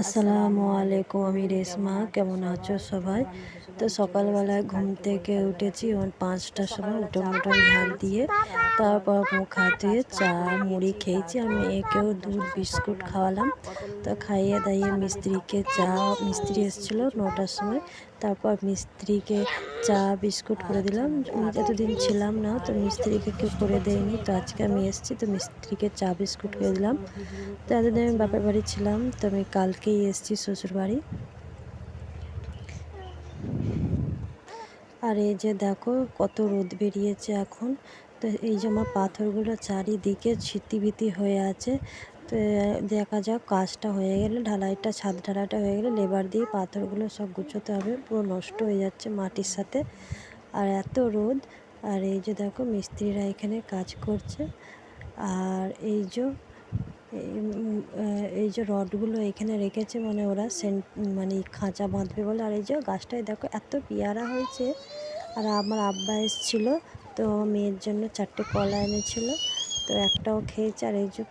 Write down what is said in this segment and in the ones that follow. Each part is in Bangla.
আসসালামু আলাইকুম, আমি রেশমা। কেমন আছো সবাই? তো সকালবেলায় ঘুম থেকে উঠেছি ওই পাঁচটার সময় উঠে উঠোন ঝাঁট দিয়ে তারপর মুখ হাত ধুয়ে চা, মুড়ি খেয়েছি। আমি একেও দুধ, বিস্কুট খাওয়ালাম। তো খাইয়ে দাইয়ে মিস্ত্রিকে চা, মিস্ত্রি এসেছিল নটার সময়। তারপর মিস্ত্রিকে চা, বিস্কুট করে দিলাম। এতদিন ছিলাম না, তো মিস্ত্রিকে কেউ করে দেয়নি। তো আজকে আমি এসেছি, তো মিস্ত্রিকে চা, বিস্কুট করে দিলাম। তো এতদিন আমি বাপের বাড়ি ছিলাম, তো আমি কালকেই এসেছি শ্বশুর বাড়ি। আর এই যে দেখো, কত রোদ বেরিয়েছে এখন। তো এই যে আমার পাথরগুলো চারিদিকে ছিতিবিতি হয়ে আছে। তো, দেখা যাক কাজটা হয়ে গেলে, ঢালাইটা, ছাদ ঢালাইটা হয়ে গেলে, লেবার দিয়ে পাথরগুলো সব গুছোতে হবে। পুরো নষ্ট হয়ে যাচ্ছে মাটির সাথে। আর এত রোদ, আর এই যে দেখো মিস্ত্রিরা এখানে কাজ করছে। আর এই যে এই যে রডগুলো এখানে রেখেছে মানে ওরা সেন্ট মানে খাঁচা বাঁধবে বলে। আর এই যে গাছটায় দেখো এত পেয়ারা হয়েছে। আর আমার আব্বা এসেছিল, তো মেয়ের জন্য চারটে কলা এনেছিল। তো একটাও খেয়েছে, আর এই যে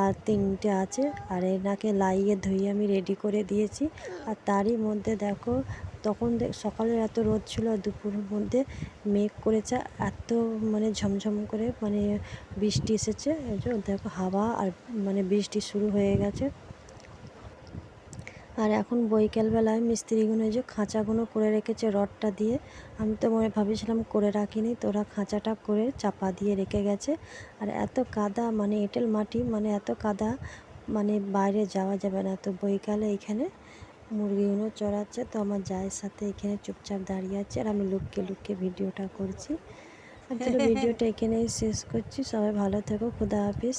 আর তিনটে আছে আর এনাকে লাইয়ে ধুয়ে আমি রেডি করে দিয়েছি। আর তারই মধ্যে দেখো, তখন সকালে এত রোদ ছিল আর দুপুরের মধ্যে মেঘ করেছে, এত মানে ঝমঝম করে মানে বৃষ্টি এসেছে। দেখো, হাওয়া আর মানে বৃষ্টি শুরু হয়ে গেছে। আর এখন বৈকালবেলায় মিস্ত্রিগুলো যে খাঁচাগুলো করে রেখেছে রডটা দিয়ে আমি তো মনে ভাবেছিলাম করে রাখিনি তো ওরা খাঁচাটা করে চাপা দিয়ে রেখে গেছে। আর এত কাদা মানে এঁটেল মাটি মানে এত কাদা মানে বাইরে যাওয়া যাবে না। তো বৈকালে এখানে মুরগিগুলো চড়াচ্ছে তো আমার জায়ের সাথে এখানে চুপচাপ দাঁড়িয়ে আছে আর আমি লুককে লুককে ভিডিওটা করছি। আর ভিডিওটা এখানেই শেষ করছি। সবাই ভালো থেকো খুদা হাফিজ।